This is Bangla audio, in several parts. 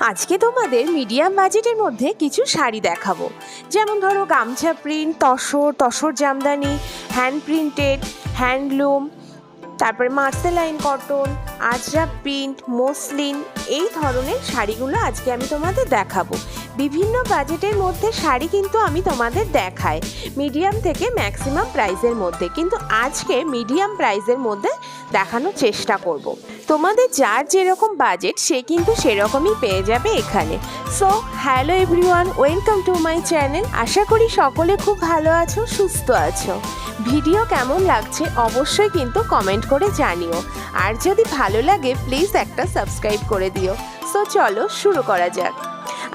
আজকে তোমাদের মিডিয়াম বাজেটের মধ্যে কিছু শাড়ি দেখাবো। যেমন ধরো গামছা print tussar tussar Jamdani hand printed handloom তারপরে মার্সেলাইন কটন, আজরা প্রিন্ট মসলিন, এই ধরনের শাড়িগুলো আজকে আমি তোমাদের দেখাবো। বিভিন্ন বাজেটের মধ্যে শাড়ি কিন্তু আমি তোমাদের দেখাই, মিডিয়াম থেকে ম্যাক্সিমাম প্রাইসের মধ্যে। কিন্তু আজকে মিডিয়াম প্রাইসের মধ্যে দেখানোর চেষ্টা করব। তোমাদের যার যেরকম বাজেট সে কিন্তু সেরকমই পেয়ে যাবে এখানে। So hello everyone welcome to my channel আশা করি সকলে খুব ভালো আছো, সুস্থ আছো। ভিডিও কেমন লাগছে অবশ্যই কিন্তু কমেন্ট করে জানিও। আর যদি ভালো লাগে প্লিজ একটা সাবস্ক্রাইব করে দিও। সো চলো শুরু করা যাক।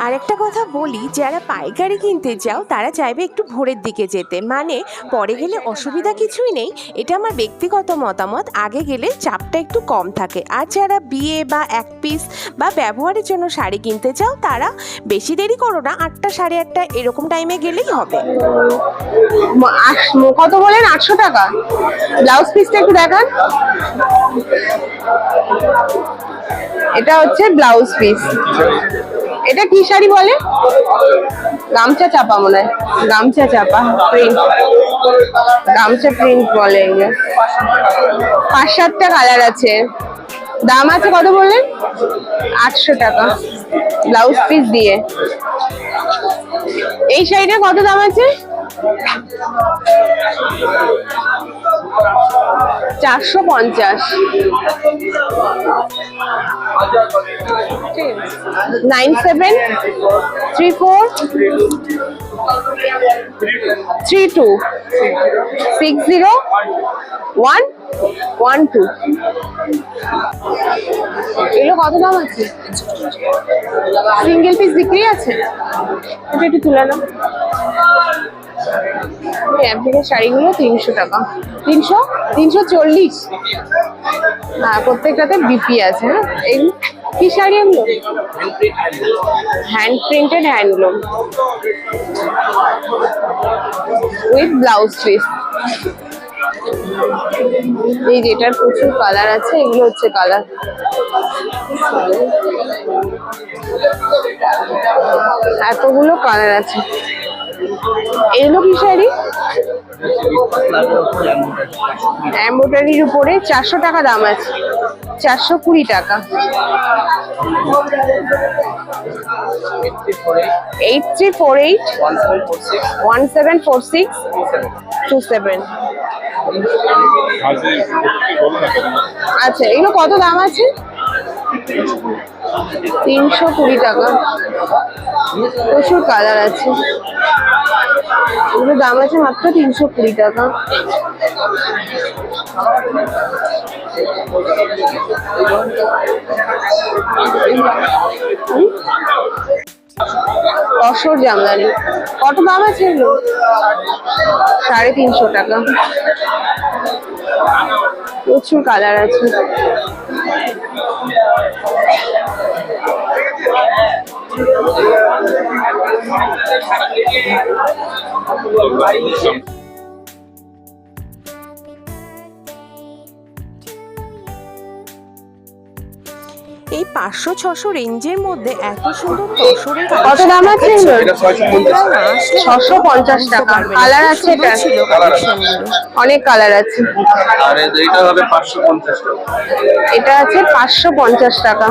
আর একটা কথা বলি, যারা পাইকারি কিনতে যাও, তারা চাইবে একটু ভোরের দিকে যেতে। মানে পরে গেলে অসুবিধা কিছুই নেই, এটা আমার ব্যক্তিগত মতামত, আগে গেলে চাপটা একটু কম থাকে। আর যারা বিয়ে বা এক পিস বা ব্যবহারের জন্য শাড়ি কিনতে চাও, তারা বেশি দেরি করো না, আটটা সাড়ে আটটা এরকম টাইমে গেলেই হবে। কত বলেন? আটশো টাকা। ব্লাউজ পিসটা একটু দেখান। এটা হচ্ছে ব্লাউজ পিস এটা কি শাড়ি বলে? গামছা চাপা মনে হয়। গামছা চাপা প্রিন্ট গামছা প্রিন্ট বলে পাঁচ সাতটা কালার আছে। দাম আছে কত বললেন? আটশো টাকা। ব্লাউজ পিস দিয়ে। এই শাড়িটা কত দাম আছে? চারশো পঞ্চাশ। Nine seven three four three two six zero one one two এগুলো কত দাম আছে? সিঙ্গেল পিস বিক্রি আছে? এটা একটু তুলে নাও। অ্যাপ্লিকের শাড়িগুলো তিনশো টাকা। তিনশো? তিনশো চল্লিশ। হ্যাঁ প্রত্যেকটাতে বিপি আছে হ্যাঁ? এই কি শাড়ি এগুলো? Hand printed handloom with blouse piece এই যেটার প্রচুর কালার আছে, এগুলো হচ্ছে কালার এতগুলো কালার আছে। এগুলো কি শাড়ি? এম্ব্রয়ডারির উপরে চারশো টাকা দাম আছে। চারশো কুড়ি টাকা। Eight three four eight one seven four six two seven আচ্ছা এগুলো কত দাম আছে? তিনশো কুড়ি টাকা। প্রচুর কালার আছে। এগুলোর দাম আছে মাত্র তিনশো কুড়ি টাকা। তসর জামদানি। কত দাম আছে এগুলো? সাড়ে তিনশো টাকা। প্রচুর কালার আছে। এই পাঁচশো ছশো রেঞ্জের মধ্যে এত সুন্দর তসরের কত দাম আছে। ছশো পঞ্চাশ টাকা। কালার আছে এটা। অনেক কালার আছে। আর এই- এইটা হবে পাঁচশো পঞ্চাশ টাকা। এটা আছে পাঁচশো পঞ্চাশ টাকা।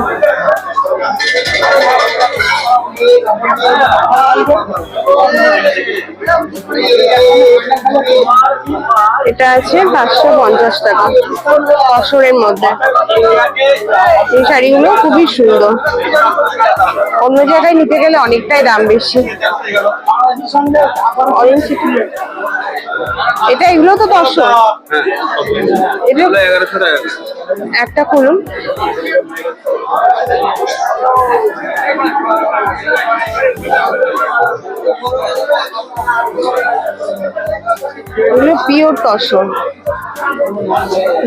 এটা আছে পাঁচশো পঞ্চাশ টাকা ফসলের মধ্যে। এই শাড়িগুলো খুবই সুন্দর। অন্য জায়গায় নিতে গেলে অনেকটাই দাম বেশি। এটা এগুলো তো দশশো একটা খুলুন। এগুলো পিওর তসর।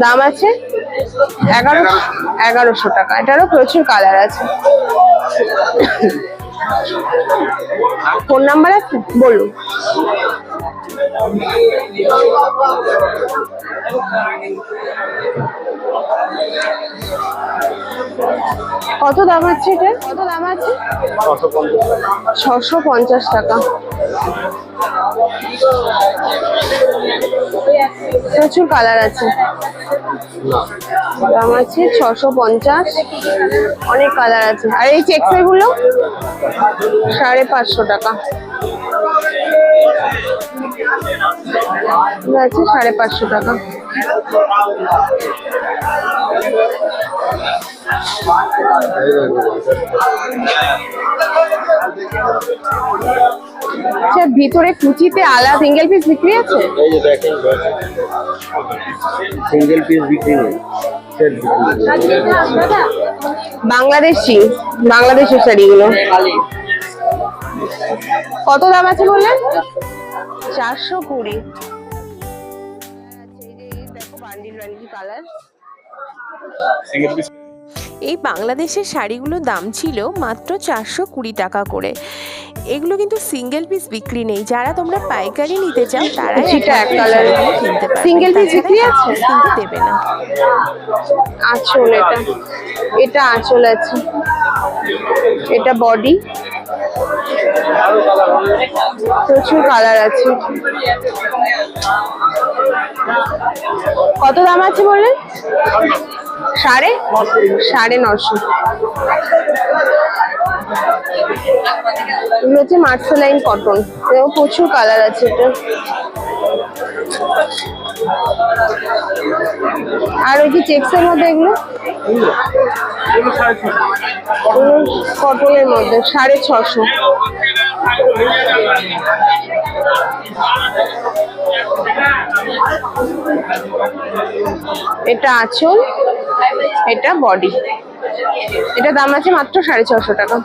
দাম আছে এগারো এগারোশো টাকা। এটারও প্রচুর কালার আছে। ফোন নাম্বার আছে? বলুন। কত দাম আছে এটা? কত দাম আছে? ছশো পঞ্চাশ টাকা। প্রচুর কালার আছে। দাম আছে ছশো পঞ্চাশ। অনেক কালার আছে। আর এই গুলো সাড়ে পাঁচশো টাকা। আছে সাড়ে পাঁচশো টাকা। আচ্ছা ভিতরে কুচিতে আলা সিঙ্গেল পিস বিক্রি আছে? সিঙ্গেল পিস বিক্রি নেই। বিক্রি বাংলাদেশি বাংলাদেশের শাড়িগুলো। কত দাম আছে বললেন? চারশো কুড়ি। দেখো বান্ডিল বান্ডিল কালার এই বাংলাদেশের শাড়িগুলোর দাম ছিল মাত্র চারশো কুড়ি টাকা করে। এগুলো কিন্তু সিঙ্গেল পিস বিক্রি নেই। যারা তোমরা পাইকারি নিতে চাও তারা কুচিটা এক এই কিনতে পারবে। Piece তাছাড়া বিক্রি আছে? কিন্তু দেবে না। আঁচল এটা। এটা আঁচল আছে। এটা বডি প্রচুর কালার আছে। কত দাম আছে বললেন? সাড়ে? সাড়ে নশো। এগুলো হচ্ছে মার্সেলাইন কটন। প্রচুর কালার আছে এটা। আর ওই কি চেক্সের মধ্যে এগুলো? কটনের মধ্যে, সাড়ে ছশো। এটা আঁচল, এটা বডি এটা দাম আছে মাত্র সাড়ে ছশো টাকা।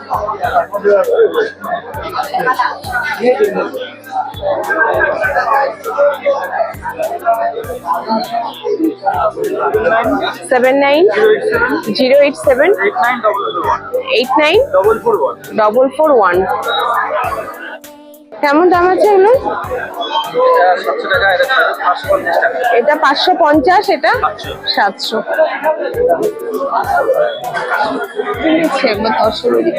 Seven nine zero eight seven eight nine double four one কেমন দাম আছে এগুলো এটা পাঁচশো পঞ্চাশ, এটা সাতশো ঠিক আছে একবার দশশো দিই।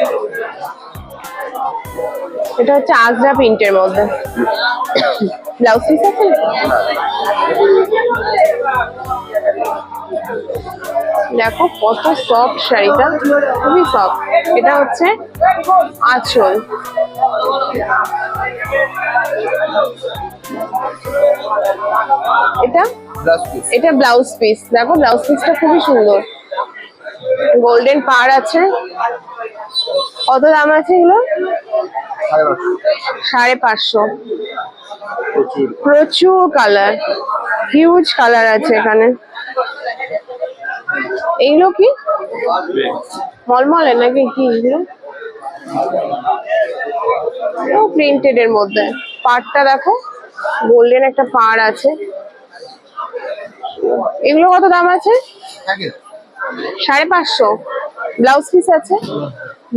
এটা হচ্ছে আজরা প্রিন্টের মধ্যে। ব্লাউজ পিস আছে দেখো কত সফট শাড়িটা খুবই সফট এটা হচ্ছে আঁচল। এটা? এটা ব্লাউজ পিস। দেখো ব্লাউজ পিসটা খুবই সুন্দর। গোল্ডেন পার আছে। কত দাম আছে এগুলো? সাড়ে পাঁচশো। প্রচুর। কালার হিউজ কালার আছে এখানে। এইগুলো কি? মলমলে নাকি? কি এগুলো? প্রিন্টেড এর মধ্যে। পাড়টা দেখো। গোল্ডেন একটা পাড় আছে। এগুলো কত দাম আছে? সাড়ে পাঁচশো। ব্লাউজ পিস আছে?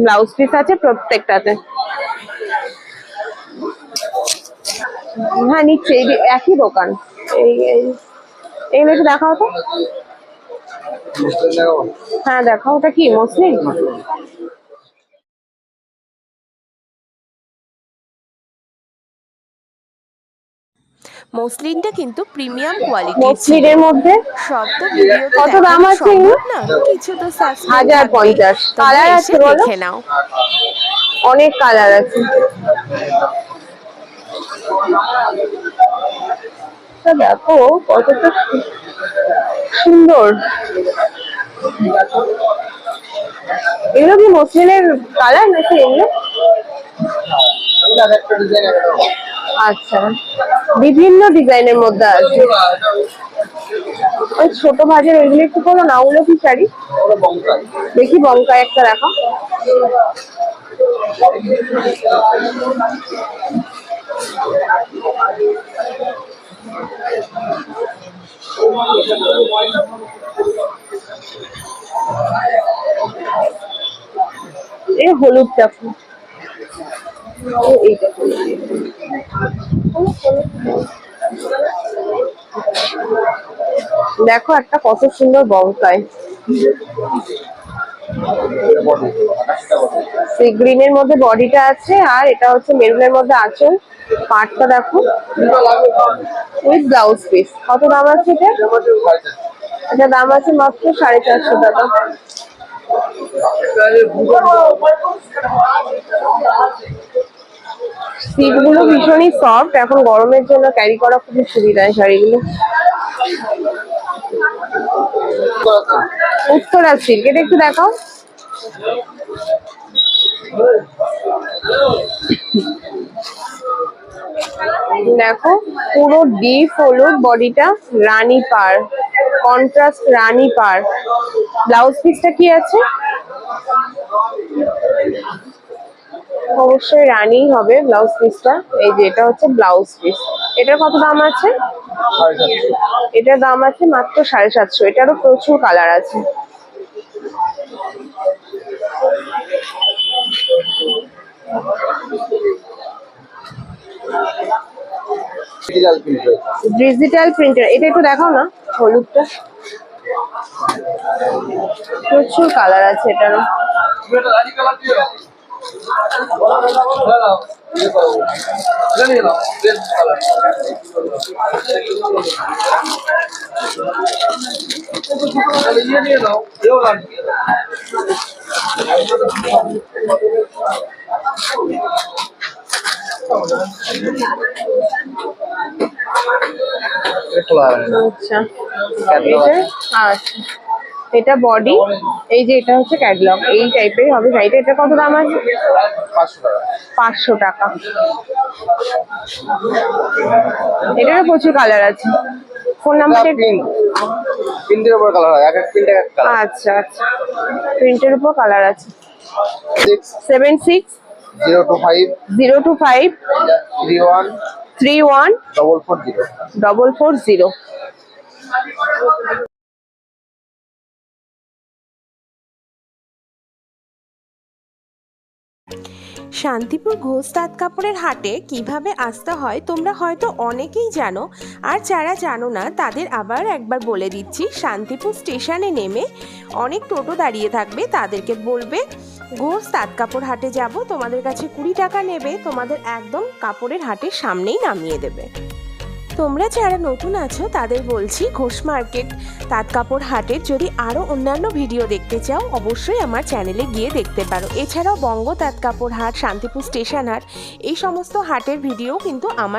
ব্লাউজ পিস আছে প্রত্যেকটাতে। হ্যাঁ নিচ্ছে এই একই দোকান। এই এই- এইগুলো একটু দেখাও তো। হ্যাঁ দেখাও ওটা কি মসলিন? মসলিনটা কিন্তু প্রিমিয়াম কোয়ালিটি মসলিনের মধ্যে? সব তো ভিডিওতে কত দাম আছে না। কিছু তো সাসপেন্স হাজার পঞ্চাশ। কালার আছে? দেখে নাও। অনেক কালার আছে। দেখো কতটা সুন্দর। এগুলো কি মসলিনের কালার নাকি এগুলো? আচ্ছা বিভিন্ন ডিজাইনের মধ্যে আছে। ওই ছোট ভাজের ওইগুলো একটু করো না, ওগুলো কি শাড়ি? দেখি বঙ্কায় একটা রাখা। এই হলুদ এইটা দেখো একটা কত সুন্দর বংকায় সি গ্রিনের মধ্যে বডিটা আছে, আর এটা হচ্ছে মেরুনের মধ্যে আঁচল। পাটটা দেখো। উইথ ব্লাউজ পিস কত দাম আছে এটা? এটা দাম আছে মাত্র সাড়ে চারশো টাকা। সিটগুলো ভীষণই সফট এখন গরমের জন্য ক্যারি করা খুবই সুবিধা শাড়িগুলো। উত্তরা সিল্ক, এটা একটু দেখাও। দেখো, পুরো ডিপ হলুদ বডিটা রানী পার কন্ট্রাস্ট রানী পার। ব্লাউজ পিসটা কি আছে? অবশ্যই রানী হবে ব্লাউজ পিসটা এই যে, এটা হচ্ছে ব্লাউজ পিস এটার কত দাম আছে? এটার দাম আছে মাত্র সাড়ে সাতশো। এটারও প্রচুর কালার আছে। ডিজিটাল প্রিন্টার ডিজিটাল প্রিন্টার এটা একটু দেখাও না হলুদটা। প্রচুর কালার আছে এটারও। এটা রাজি কালার দিয়ে দাও দাও দিয়ে দাও এটা নিয়ে নাও রেড কালার তাহলে ইয়ে নিয়ে নাও এও না খোলা আচ্ছা এটা বডি এই যে এটা হচ্ছে ক্যাটলগ এই টাইপের হবে। শাড়িটা এটা কত দাম আছে? পাঁচশো টাকা। এটারও প্রচুর কালার আছে। ফোন নাম্বারটা প্রিন্টের উপর কালার এক এক প্রিন্ট এক কালার আচ্ছা আচ্ছা। প্রিন্টের উপর কালার আছে। 76 025 025 31 31 440 440 শান্তিপুর ঘোষ তাঁত কাপড়ের হাটে কীভাবে আসতে হয় তোমরা হয়তো অনেকেই জানো। আর যারা জানো না, তাদের আবার একবার বলে দিচ্ছি, শান্তিপুর স্টেশনে নেমে অনেক টোটো দাঁড়িয়ে থাকবে, তাদেরকে বলবে, ঘোষ তাঁত কাপড় হাটে যাব, তোমাদের কাছে কুড়ি টাকা নেবে। তোমাদের একদম কাপড়ের হাটের সামনেই নামিয়ে দেবে। তোমরা যারা নতুন আছো, তাদের বলছি ঘোষ মার্কেট, তাঁত কাপড় হাটের যদি আরও অন্যান্য ভিডিও দেখতে চাও, অবশ্যই আমার চ্যানেলে গিয়ে দেখতে পারো। এছাড়াও বঙ্গ তাঁত কাপড় হাট, শান্তিপুর স্টেশন হাট, এই সমস্ত হাটের ভিডিও কিন্তু আমার